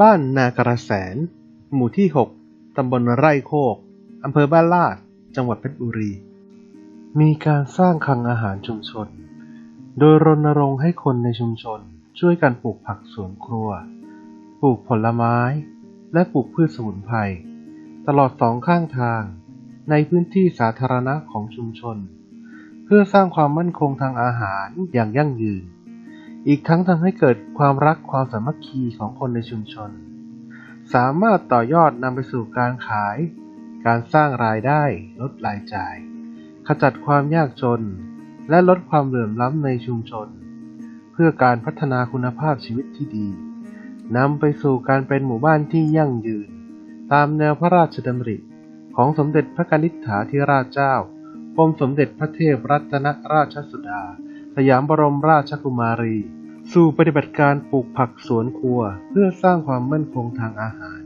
บ้านนากระแสน หมู่ที่ 6 ตำบลไร่โคก อำเภอบ้านลาด จังหวัดเพชรบุรี มีการสร้างคลังอาหารชุมชน โดยรณรงค์ให้คนในชุมชนช่วยกันปลูกผักสวนครัว ปลูกผลไม้ และปลูกพืชสมุนไพร ตลอดสองข้างทาง ในพื้นที่สาธารณะของชุมชน เพื่อสร้างความมั่นคงทางอาหารอย่างยั่งยืน อีกทั้งทำให้เกิดความรักความสามัคคีของคนในชุมชน สามารถต่อยอดนำไปสู่การขาย การสร้างรายได้ ลดรายจ่าย ขจัดความยากจน และลดความเหลื่อมล้ำในชุมชน เพื่อการพัฒนาคุณภาพชีวิตที่ดีนำไปสู่การเป็นหมู่บ้านที่ยั่งยืน ตามแนวพระราชดำริ ของสมเด็จพระกนิษฐาธิราชเจ้ากรมสมเด็จพระเทพรัตนราชสุดา สยามบรมราชกุมารี สู่ปฏิบัติการปลูกผักสวนครัว เพื่อสร้างความมั่นคงทางอาหาร